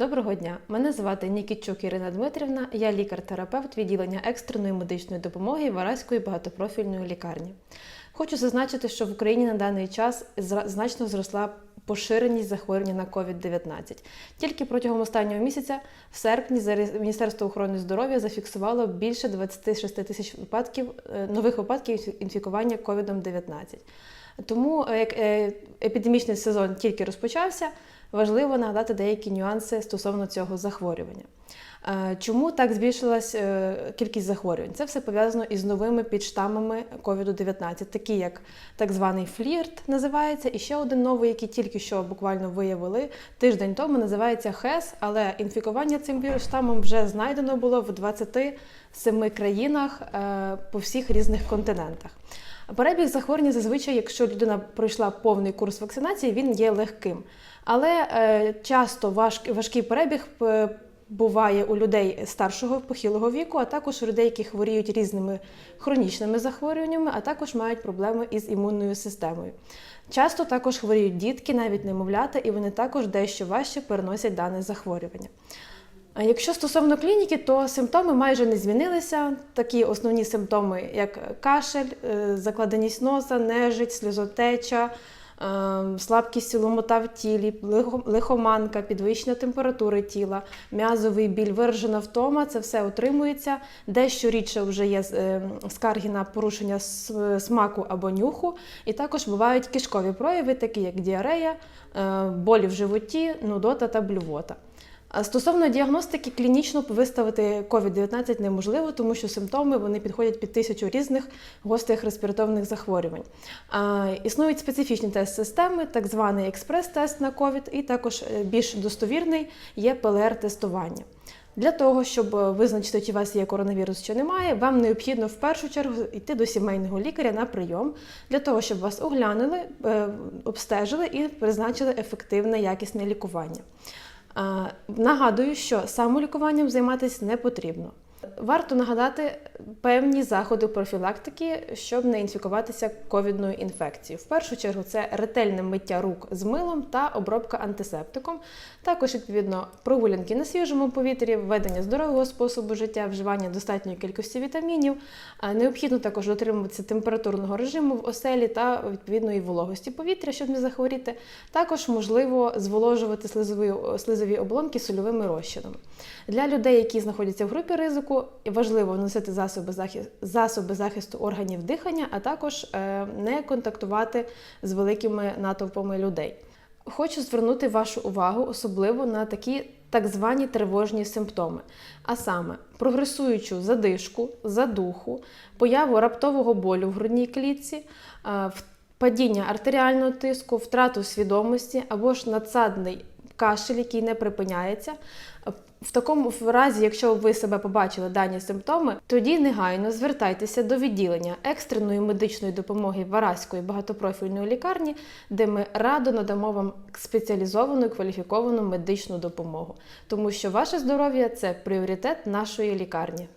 Доброго дня! Мене звати Нікітчук Ірина Дмитрівна. Я лікар-терапевт відділення екстреної медичної допомоги Вараської багатопрофільної лікарні. Хочу зазначити, що в Україні на даний час значно зросла поширеність захворювання на COVID-19. Тільки протягом останнього місяця, в серпні, Міністерство охорони здоров'я зафіксувало більше 26 тисяч випадків е, нових випадків інфікування COVID-19. Тому е, як е, епідемічний сезон тільки розпочався, важливо нагадати деякі нюанси стосовно цього захворювання. Е, Чому так збільшилась е, кількість захворювань? Це все пов'язано із новими підштамами COVID-19, такі як так званий флірт називається, і ще один новий, який тільки що буквально виявили тиждень тому, називається ХЕС, але інфікування цим штамом вже знайдено було в 27 країнах е, по всіх різних континентах. Перебіг захворювання зазвичай, якщо людина пройшла повний курс вакцинації, він є легким. Але часто важкий перебіг буває у людей старшого похилого віку, а також у людей, які хворіють різними хронічними захворюваннями, а також мають проблеми із імунною системою. Часто також хворіють дітки, навіть немовлята, і вони також дещо важче переносять дане захворювання. Якщо стосовно клініки, то симптоми майже не змінилися. Такі основні симптоми, як кашель, е, закладеність носа, нежить, сльозотеча, е, слабкість ломота в тілі, лихоманка, підвищення температури тіла, м'язовий біль, виражена втома, це все отримується. Дещо рідше вже є е, скарги на порушення смаку або нюху, і також бувають кишкові прояви, такі як діарея, е, болі в животі, нудота та блювота. Стосовно діагностики, клінічно виставити COVID-19 неможливо, тому що симптоми вони підходять під тисячу різних гострих респіраторних захворювань. Існують специфічні тест-системи, так званий експрес-тест на COVID, і також е, більш достовірний є ПЛР-тестування. Для того, щоб е, визначити, чи у вас є коронавірус чи немає, вам необхідно в першу чергу йти до сімейного лікаря на прийом для того, щоб вас оглянули, е, обстежили і призначили ефективне якісне лікування. Нагадую, що самолікуванням займатися не потрібно. Варто нагадати певні заходи профілактики, щоб не інфікуватися ковідною інфекцією. В першу чергу це ретельне миття рук з милом та обробка антисептиком. Також, відповідно, прогулянки на свіжому повітрі, введення здорового способу життя, вживання достатньої кількості вітамінів. Необхідно також дотримуватися температурного режиму в оселі та відповідної вологості повітря, щоб не захворіти. Також можливо зволожувати слизові, слизові оболонки сольовими розчинами. Для людей, які знаходяться в групі ризику, важливо носити засоби захисту, засоби захисту органів дихання, а також е, не контактувати з великими натовпами людей. Хочу звернути вашу увагу особливо на такі так звані тривожні симптоми, а саме прогресуючу задишку, задуху, появу раптового болю в грудній клітці, е, падіння артеріального тиску, втрату свідомості або ж надсадний кашель, який не припиняється. В такому разі, якщо ви себе побачили дані симптоми, тоді негайно звертайтеся до відділення екстреної медичної допомоги Вараської багатопрофільної лікарні, де ми радо надамо вам спеціалізовану кваліфіковану медичну допомогу, тому що ваше здоров'я це пріоритет нашої лікарні.